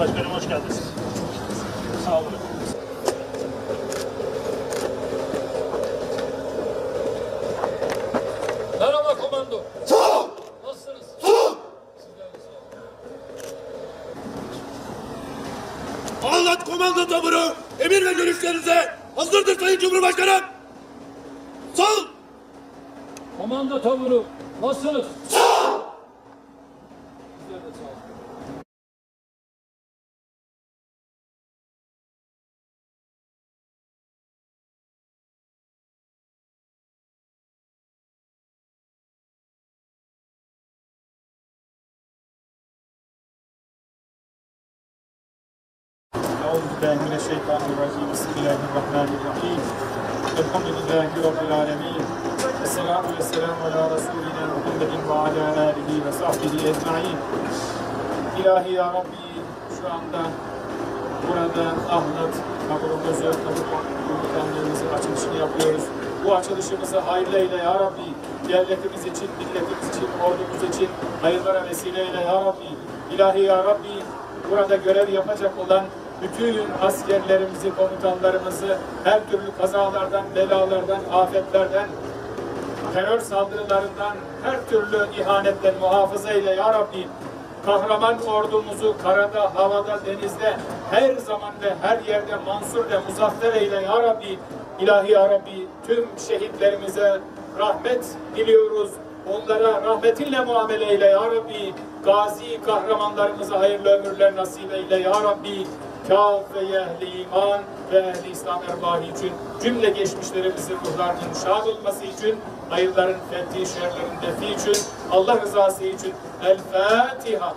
Cumhurbaşkanım hoş geldiniz. Sağ olun. Merhaba komando. Sağ ol. Nasılsınız? Sağ ol. Anlat komando taburu. Emir ve görüşlerinize hazırdır Sayın Cumhurbaşkanım. Sağ ol. Komando taburu. Nasılsınız? Sağ أعوذ بالله من الشيطان الرجيم بسم الله الرحمن الرحيم الحمد لله رب العالمين الصلاة والسلام على رسولنا محمد وعلى آله وصحبه أجمعين İlahi Ya Rabbi şu anda burada ahlat taburumuzu, tabur komutanlığımızın açılışını yapıyoruz. Bu açılışımızı hayırlı eyle Ya Rabbi. Devletimiz için, milletimiz için, ordumuz için hayırlara vesile eyle Ya Rabbi. İlahi Ya Rabbi burada görev yapacak olan bütün askerlerimizi, komutanlarımızı her türlü kazalardan, belalardan, afetlerden, terör saldırılarından, her türlü ihanetten muhafaza eyle ya Rabbi. Kahraman ordumuzu karada, havada, denizde her zaman ve her yerde mansur ve muzaffer eyle ya Rabbi. İlahi ya Rabbi tüm şehitlerimize rahmet diliyoruz. Onlara rahmetinle muamele eyle ya Rabbi. Gazi kahramanlarımıza hayırlı ömürler nasip eyle ya Rabbi. Kâfe ehli iman ve ehli İslam erbahı için cümle geçmişlerimizin ruhlarının şad olması için hayırların fethi, şerlerin defi için Allah rızası için El Fatiha.